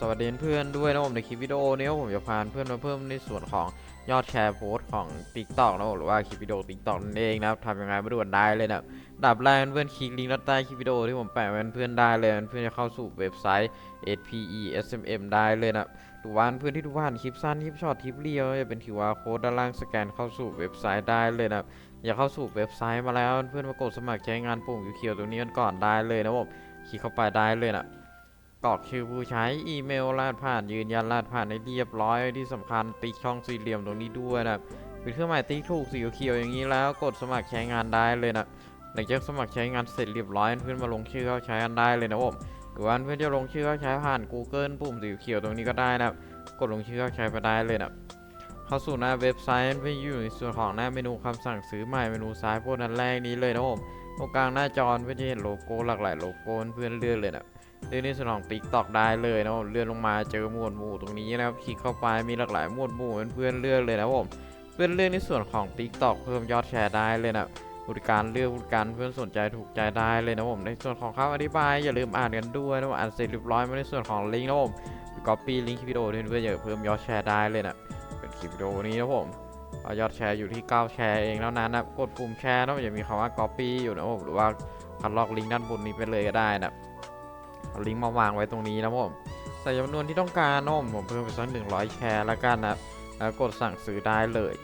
สวัสดีเพื่อนด้วยนะผมในคลิปวิดีโอนี้ผมจะพาเพื่อนมาเพิ่มในส่วนของยอดแชร์โพสต์ของ TikTok นะหรือว่าคลิปวิดีโอ TikTok นั่นเองนะครับทำยังไงมาดูกันได้เลยนะดับแรกเพื่อนคลิกลิงก์ด้านใต้คลิปวิดีโอที่ผมแปะไว้เพื่อนได้เลยเพื่อนจะเข้าสู่เว็บไซต์ SPE SMM ได้เลยนะหรือว่าเพื่อนที่ดูผ่านคลิปสั้นคลิปช็อตคลิปเรียวจะเป็น QR code ด้านล่างสแกนเข้าสู่เว็บไซต์ได้เลยนะอยากเข้าสู่เว็บไซต์มาแล้วเพื่อนมากดสมัครใช้งานปุ่มเขียวๆตรงนี้กันก่อนได้เลยนะผมคลิกเข้าไปได้เลยนะ กรอกชื่อผู้ใช้อีเมลรหัสผ่านยืนยันรหัสผ่านให้เรียบร้อยที่สำคัญติ๊กช่องสี่เหลี่ยมตรงนี้ด้วยนะครับเป็นเครื่องหมายติ๊กถูกสีเขียวอย่างนี้แล้วกดสมัครใช้งานได้เลยนะหลังจากสมัครใช้งานเสร็จเรียบร้อยเพื่อนมาลงชื่อเข้าใช้กันได้เลยนะผมหรือว่าเพื่อนจะลงชื่อเข้าใช้ผ่าน Google ปุ่มสีเขียวตรงนี้ก็ได้นะครับกดลงชื่อเข้าใช้ไปได้เลยนะเข้าสู่หน้าเว็บไซต์เพื่ออยู่ในส่วนของหน้าเมนูคำสั่งซื้อใหม่เมนูซ้ายบนอันแรกนี้เลยนะผมตรงกลางหน้าจอเพื่อนจะเห็นโลโก้หลากหลายโลโก้เพื่อนเลือกเลยนะ เลือกในส่วนของ TikTok ได้เลยนะผมเลื่อนลงมาเจอหมวดหมู่ตรงนี้นะครับคลิกเข้าไปมีหลากหลายหมวดหมู่เพื่อนเลือกเลยนะผมเพื่อนเลือกในส่วนของ TikTok เพิ่มยอดแชร์ได้เลยนะบริการเลือกบริการเพื่อนสนใจถูกใจได้เลยนะผมในส่วนของคำอธิบายอย่าลืมอ่านกันด้วยนะผมอ่านเสร็จเรียบร้อยมาในส่วนของลิงก์นะผมก๊อปปี้ลิงก์วิดีโอที่เพื่อนอยาเพิ่มยอดแชร์ได้เลยนะเป็นคลิปวิดีโอนี้นะผมยอดแชร์อยู่ที่ 9 แชร์เองแล้วนั้นนะกดปุ่มแชร์นะผมจะมีคำว่า copy อยู่นะผมหรือว่าคัดลอกลิงก์ด้านบนนี้ไปเลยก็ได้นะ เอาลิงก์มาวางไว้ตรงนี้นะผมใส่จำนวนที่ต้องการนมผมเพิ่มไปสักหนึ่งร้อยแชร์แล้วกันนะแล้วกดสั่งซื้อได้เลย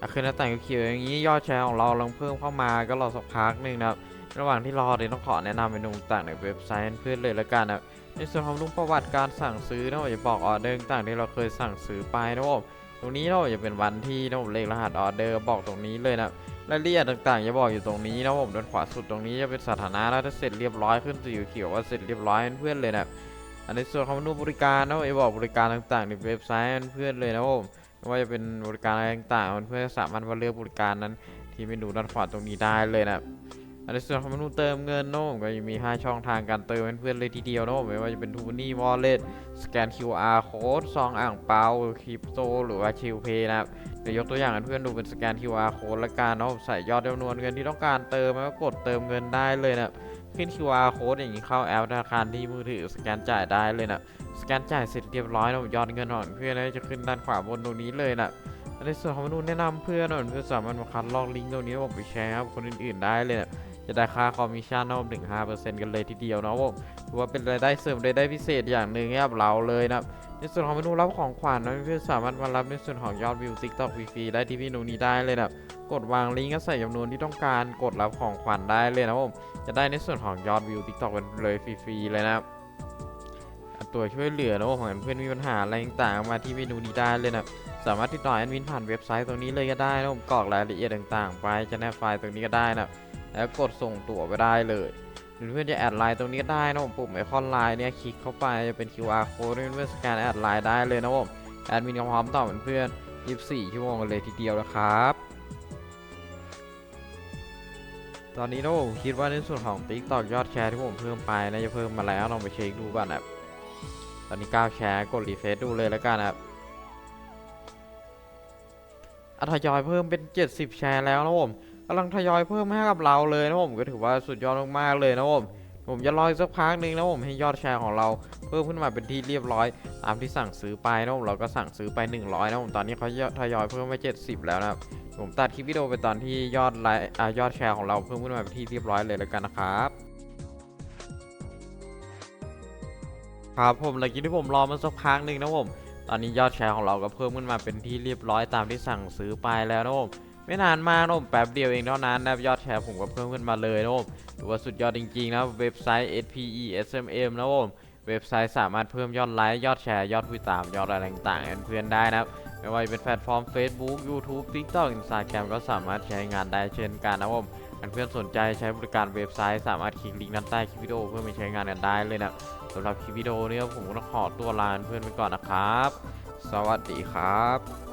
อะคือหน้าต่างเขียวอย่างนี้ยอดแชร์ของเราลังเพิ่มเข้ามาก็รอสักพักหนึ่งนะครับระหว่างที่รอเดี๋ยวต้องขอแนะนำเมนูต่างในเว็บไซต์เพื่อนเลยแล้วกันนะในส่วนของรูปประวัติการสั่งซื้อนะผมจะบอกออเดอร์ต่างที่เราเคยสั่งซื้อไปนะผมตรงนี้เราจะเป็นวันที่นะผมเลขรหัสออเดอร์บอกตรงนี้เลยนะ รายละเอียดต่างๆจะบอกอยู่ตรงนี้นะผมด้านขวาสุดตรงนี้จะเป็นสถานะแล้วถ้าเสร็จเรียบร้อยขึ้นสีเขียวว่าเสร็จเรียบร้อยเพื่อนเลยนะอันในส่วนของเมนูบริการนะไอ้บอกบริการต่างๆในเว็บไซต์เพื่อนเลยนะผมไม่ว่าจะเป็นบริการอะไรต่างๆเพื่อนสามารถมาเลือกบริการนั้น ที่เมนูด้านขวาตรงนี้ได้เลยนะอับ ในส่วนของเมนูเติมเงินนะผมก็จะมี 5 ช่องทางการเติมเพื่อนๆเลยทีเดียวนะผมไม่ว่าจะเป็นทูนี่วอลเล็ตสแกน QR โค้ดซองอ่างเปาคริปโตหรือว่าชิลเพย์นะครับเดี๋ยวยกตัวอย่างเพื่อนๆดูเป็นสแกน QR code ละกันเนาะใส่ยอดจำนวนเงินที่ต้องการเติมแล้วก็กดเติมเงินได้เลยนะขึ้น QR code อย่างนี้เข้าแอปธนาคารที่มือถือสแกนจ่ายได้เลยนะสแกนจ่ายเสร็จเรียบร้อยนะยอดเงินของเพื่อนแล้วจะขึ้นด้านขวาบนตรงนี้เลยนะในส่วนของเมนูแนะนำเพื่อนนะเพื่อนสามารถมาคัดลอกลิงก์ตรงนี้ผมไปแชร์ครับคนอื่นๆได้เลยนะ จะได้ค่าคอมมิชชั่นนะผมถึง5%กันเลยทีเดียวนะผมถือว่าเป็นรายได้เสริมรายได้พิเศษอย่างหนึ่งให้กับเราเลยนะในส่วนของเมนูรับของขวัญนะเพื่อนสามารถมารับในส่วนของยอดวิว TikTok ฟรีๆได้ที่เมนูนี้ได้เลยนะกดวางลิงก์ก็ใส่จำนวนที่ต้องการกดรับของขวัญได้เลยนะผมจะได้ในส่วนของยอดวิว TikTok กันเลยฟรีๆเลยนะครับอะตัวช่วยเหลือนะผมเพื่อนมีปัญหาอะไรต่างๆมาที่เมนูนี้ได้เลยนะสามารถติดต่อแอดมินผ่านเว็บไซต์ตรงนี้เลยก็ได้นะผมกรอกรายละเอียดต่างๆ ไปจะแนบไฟล์ตรงนี้ก็ได้นะ แล้วกดส่งตั๋วไปได้เลยหรือเพื่อนจะแอดไลน์ตรงนี้ได้นะผมปุ่มไอคอนไลน์เนี่ยคลิกเข้าไปจะเป็น QR code เพื่อนสแกนแอดไลน์ได้เลยนะผมแอดมินก็พร้อมตอบเพื่อน24ชั่วโมงเลยทีเดียวนะครับตอนนี้นะผมคิดว่าในส่วนของ TikTok ยอดแชร์ที่ผมเพิ่มไปน่าจะเพิ่มมาแล้วลองไปเช็คดูก่อนนะครับตอนนี้9แชร์กดรีเฟซดูเลยแล้วกันนะครับอะทยอยเพิ่มเป็น 70 แชร์แล้วนะผม กำลังทยอยเพิ่มให้กับเราเลยนะผมก็ถือว่าสุดยอดมากๆเลยนะผมผมจะรออีกสักพักหนึ่งนะผมให้ยอดแชร์ของเราเพิ่มขึ้นมาเป็นที่เรียบร้อยตามที่สั่งซื้อไปนะผมเราก็สั่งซื้อไป 100นะผมตอนนี้เขาทยอยเพิ่มไป70 แล้วนะครับผมตัดคลิปวิดีโอไปตอนที่ยอดไลค์อ่ายอดแชร์ของเราเพิ่มขึ้นมาเป็นที่เรียบร้อยเลยแล้วกันนะครับครับผมหลังจากที่ผมรอมาสักพักหนึ่งนะผมตอนนี้ยอดแชร์ของเราก็เพิ่มขึ้นมาเป็นที่เรียบร้อยตามที่สั่งซื้อไปแล้วนะผม ไม่นานมากนะผมแป๊บเดียวเองเท่านั้นนะยอดแชร์ผมก็เพิ่มขึ้นมาเลยนะผมถือว่าสุดยอดจริงๆนะเว็บไซต์ SPE SMM นะผมเว็บไซต์สามารถเพิ่มยอดไลค์ยอดแชร์ยอดผู้ตามยอดอะไรต่างๆเพื่อนได้นะครับไม่ว่าจะเป็นแพลตฟอร์ม Facebook YouTube TikTok Instagram ก็สามารถใช้งานได้เช่นกันนะผมเพื่อนสนใจใช้บริการเว็บไซต์สามารถคลิกลิงก์ด้านใต้คลิปวิดีโอเพื่อไปใช้งานกันได้เลยนะสำหรับคลิปวิดีโอนี้ผมต้องขอตัวลาเพื่อนไปก่อนนะครับ สวัสดีครับ